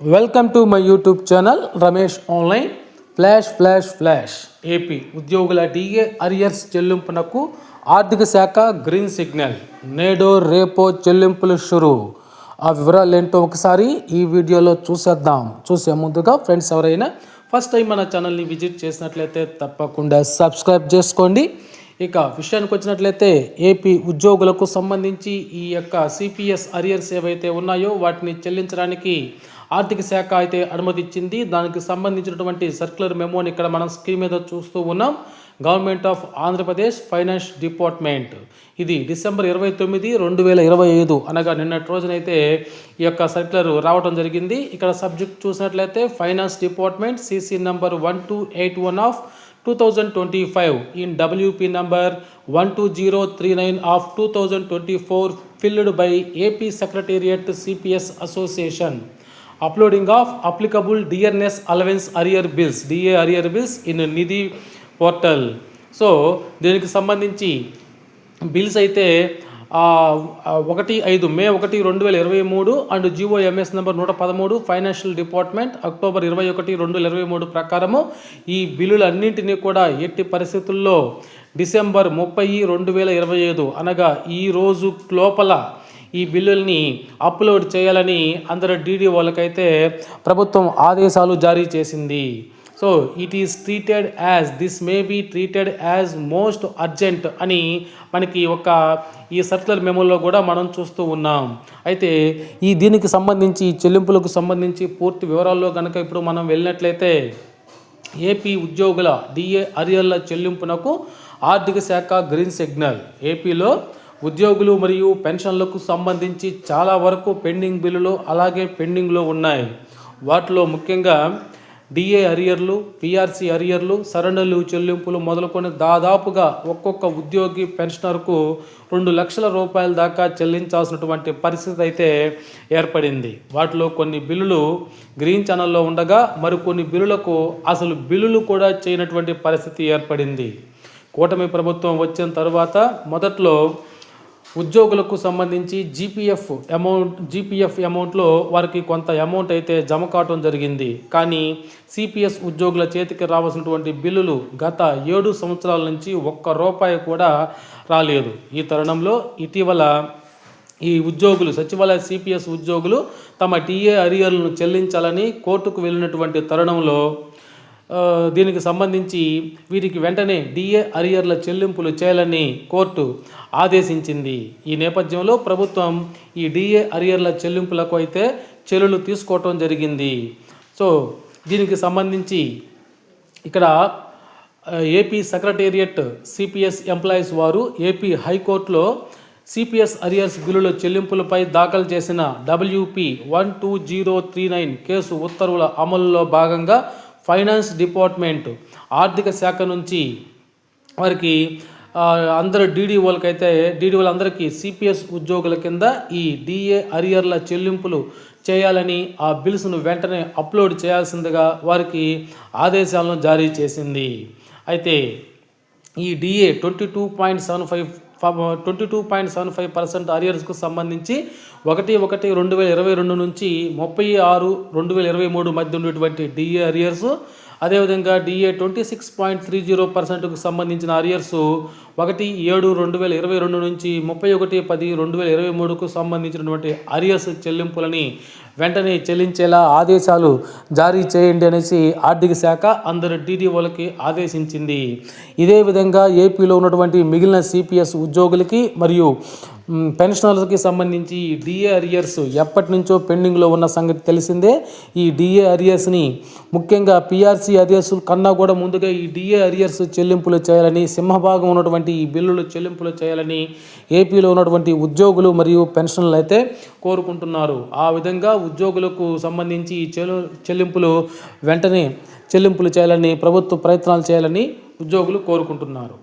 Welcome to my YouTube channel Ramesh online flash flash flash AP ఉద్యోగుల DA arrears చెల్లింపునకు ఆర్థిక శాఖ green signal నేడో రేపో చెల్లింపులు షురు. ఆ వివరాలు ఏంటో ఒకసారి ఈ వీడియోలో చూసేద్దాం. చూసే ముందుగా ఫ్రెండ్స్ ఎవరైనా ఫస్ట్ టైం మన ఛానల్ని విజిట్ చేసినట్లయితే తప్పకుండా సబ్స్క్రైబ్ చేసుకోండి. ఇక విషయానికి వచ్చినట్లయితే ఏపీ ఉద్యోగులకు సంబంధించి ఈ యొక్క సిపిఎస్ అరియర్స్ ఏవైతే ఉన్నాయో వాటిని చెల్లించడానికి ఆర్థిక శాఖ అయితే అనుమతిచ్చింది. దానికి సంబంధించినటువంటి సర్క్యులర్ మెమోని ఇక్కడ మనం స్క్రీన్ మీద చూస్తూ ఉన్నాం. Government of Andhra Pradesh finance department. ఇది డిసెంబర్ ఇరవై తొమ్మిది రెండు వేల ఇరవై ఐదు అనగా నిన్నటి రోజునైతే ఈ యొక్క సర్క్యులర్ రావడం జరిగింది. ఇక్కడ సబ్జెక్ట్ చూసినట్లయితే finance department CC number one two eight one of two thousand twenty five. In WP number one two zero three nine of two thousand twenty four filed by AP secretariat CPS association. Uploading of applicable DNS allowance arrear bills, DA arrear bills in Nidhi portal so దీనికి సంబంధించి bills అయితే ఒకటి ఐదు మే ఒకటి రెండు వేల ఇరవై మూడు అండ్ జిఓ ఎంఎస్ నెంబర్ నూట పదమూడు ఫైనాన్షియల్ డిపార్ట్మెంట్ అక్టోబర్ ఇరవై ఒకటి రెండు వేల ఇరవై మూడు ప్రకారము ఈ బిల్లులన్నింటినీ కూడా ఎట్టి పరిస్థితుల్లో డిసెంబర్ ముప్పై రెండు వేల ఇరవై ఐదు అనగా ఈ రోజు లోపల ఈ బిల్లుల్ని అప్లోడ్ చేయాలని అందరు డీడీ వాళ్ళకైతే ప్రభుత్వం ఆదేశాలు జారీ చేసింది. So it is treated as this may be treated as most urgent అని మనకి ఒక ఈ సర్కులర్ మెమోలో కూడా మనం చూస్తూ ఉన్నాం. అయితే ఈ దీనికి సంబంధించి చెల్లింపులకు సంబంధించి పూర్తి వివరాల్లో కనుక ఇప్పుడు మనం వెళ్ళినట్లయితే ఏపీ ఉద్యోగుల డిఏ అరియర్ల చెల్లింపునకు ఆర్థిక శాఖ గ్రీన్ సిగ్నల్. ఏపీలో ఉద్యోగులు మరియు పెన్షన్లకు సంబంధించి చాలా వరకు పెండింగ్ బిల్లులు అలాగే పెండింగ్లో ఉన్నాయి. వాటిలో ముఖ్యంగా డిఏ అరియర్లు పిఆర్సి అరియర్లు సరెండర్లు చెల్లింపులు మొదలుకొని దాదాపుగా ఒక్కొక్క ఉద్యోగి పెన్షనర్కు రెండు లక్షల రూపాయల దాకా చెల్లించాల్సినటువంటి పరిస్థితి అయితే ఏర్పడింది. వాటిలో కొన్ని బిల్లులు గ్రీన్ ఛానల్లో ఉండగా మరికొన్ని బిల్లులకు అసలు బిల్లులు కూడా చేయనటువంటి పరిస్థితి ఏర్పడింది. కూటమి ప్రభుత్వం వచ్చిన తర్వాత మొదట్లో ఉద్యోగులకు సంబంధించి జీపీఎఫ్ అమౌంట్ జీపీఎఫ్ అమౌంట్లో వారికి కొంత అమౌంట్ అయితే జమ కావటం జరిగింది. కానీ సిపిఎస్ ఉద్యోగుల చేతికి రావాల్సినటువంటి బిల్లులు గత ఏడు సంవత్సరాల నుంచి ఒక్క రూపాయి కూడా రాలేదు. ఈ తరుణంలో ఇటీవల ఈ ఉద్యోగులు సచివాలయ సిపిఎస్ ఉద్యోగులు తమ టీఏ అరియర్లను చెల్లించాలని కోర్టుకు వెళ్ళినటువంటి తరుణంలో దీనికి సంబంధించి వీరికి వెంటనే డిఏ అరియర్ల చెల్లింపులు చేయాలని కోర్టు ఆదేశించింది. ఈ నేపథ్యంలో ప్రభుత్వం ఈ డిఏ అరియర్ల చెల్లింపులకు అయితే చర్యలు తీసుకోవటం జరిగింది. సో దీనికి సంబంధించి ఇక్కడ ఏపీ సెక్రటేరియట్ సిపిఎస్ ఎంప్లాయీస్ వారు ఏపీ హైకోర్టులో సిపిఎస్ అరియర్స్ బిల్లుల చెల్లింపులపై దాఖలు చేసిన WP one two zero three nine case ఉత్తర్వుల అమలులో భాగంగా ఫైనాన్స్ డిపార్ట్మెంట్ ఆర్థిక శాఖ నుంచి వారికి అందరు డీడీ అయితే డీడీ వాళ్ళందరికీ సిపిఎస్ ఉద్యోగుల కింద ఈ డిఏ అరియర్ల చెల్లింపులు చేయాలని ఆ బిల్స్ను వెంటనే అప్లోడ్ చేయాల్సిందిగా వారికి ఆదేశాలను జారీ చేసింది. అయితే ఈ DA twenty two point seven five twenty two point seven five percent అరియర్స్కు సంబంధించి ఒకటి ఒకటి రెండు వేల ఇరవై రెండు నుంచి ముప్పై ఆరు రెండు వేల ఇరవై మూడు మధ్య ఉన్నటువంటి డిఏ అరియర్స్ అదేవిధంగా DA twenty six point three zero పర్సెంట్కు సంబంధించిన అరియర్స్ ఒకటి ఏడు రెండు వేల ఇరవై రెండు నుంచి ముప్పై ఒకటి పది రెండు వేల ఇరవై మూడుకు సంబంధించినటువంటి అరియర్స్ చెల్లింపులని వెంటనే చెల్లించేలా ఆదేశాలు జారీ చేయండి అనేసి ఆర్థిక శాఖ అందరు డీడీఓలకి ఆదేశించింది. ఇదే విధంగా ఏపీలో ఉన్నటువంటి మిగిలిన సిపిఎస్ ఉద్యోగులకి మరియు పెన్షనర్లకి సంబంధించి ఈ డిఏ అరియర్స్ ఎప్పటి నుంచో పెండింగ్లో ఉన్న సంగతి తెలిసిందే. ఈ డిఏ అరియర్స్ని ముఖ్యంగా పిఆర్సీ అరియర్స్ కన్నా కూడా ముందుగా ఈ డిఏ అరియర్స్ చెల్లింపులు చేయాలని సింహభాగం ఉన్నటువంటి ఈ బిల్లులు చెల్లింపులు చేయాలని ఏపీలో ఉన్నటువంటి ఉద్యోగులు మరియు పెన్షన్లు అయితే కోరుకుంటున్నారు. ఆ విధంగా ఉద్యోగులకు సంబంధించి ఈ చెల్లింపులు వెంటనే చెల్లింపులు చేయాలని ప్రభుత్వ ప్రయత్నాలు చేయాలని ఉద్యోగులు కోరుకుంటున్నారు.